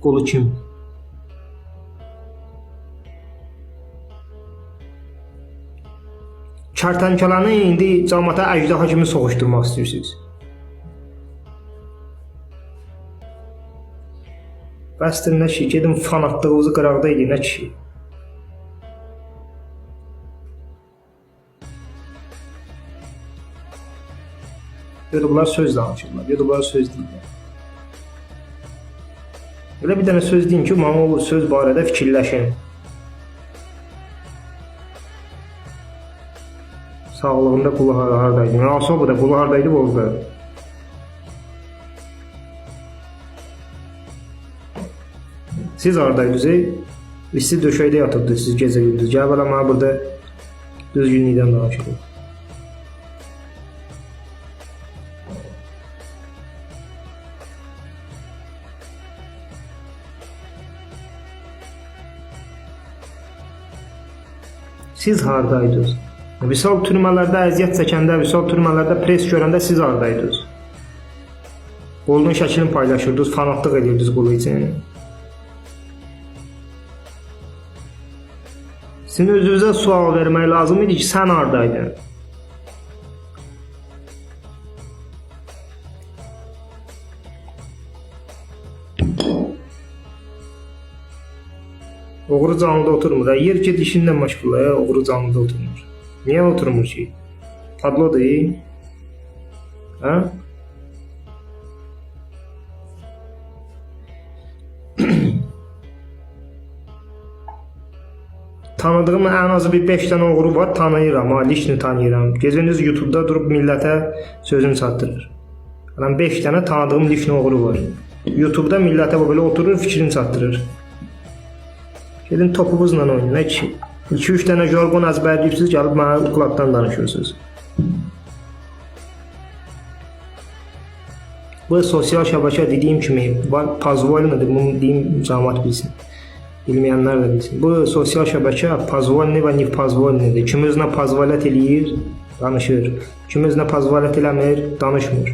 Qolu kim? Kərtənkəlanı indi cəmaata əjdaha kimi soğuşdurmaq istəyirsiniz. Bəsdir nə ki, gedin fanatlığınızı qıraqda edin, nə ki. Yorular söz danışırlar, yorular söz deyirlər. Elə bir dənə söz deyin ki, mənə o söz barədə fikirləşin. Sağlığında qulu har- hardaydı? Yəni, Asabı da qulu hardaydı Bozda? Siz? Biz siz döşəkdə yatıbdınız siz gecə gündüz. Gəl bana mənə burada düzgünlükdən danışırıq. Siz hardaydınız? Vüsal türmələrdə əziyyət çəkəndə, vüsal türmələrdə pres görəndə siz hardaydınız? Qolunun şəklini paylaşırdınız, fanatlıq edirdiniz qolu üçün. Sizin özünüzə sual vermək lazım idi ki, sən hardaydın? Oğru canlıda oturmur. Ha. Yer get işinlə məşğul ya, oğru canlıda oturmur. Niyə oturmur ki? Değil. Ha? Tanıdığım ən azı bir 5 dənə oğru var, tanıyıram, ha, lişni tanıyıram. Gecəniz YouTube-da durub millətə sözüm çatdırır. Yəni 5 dənə tanıdığım lişni oğru var. YouTube-da millətə belə oturur, fikrini çatdırır. Gedin topumuzla oynayın. Nə ki? 2-3 dənə jargon əzbərləyibsiz, gəlib mənə qulaqdan danışırsınız. Bu sosial şəbəkə dediyim kimi, var Pazvolnidir, bunu deyim cəmaət bilsin. Bilməyənlər də bilsin. Bu sosial şəbəkə Pazvolni və Nifpazvolnidir. Kim özünə pazvalət eləyir, danışır. Kim özünə pazvalət eləmir, danışmır.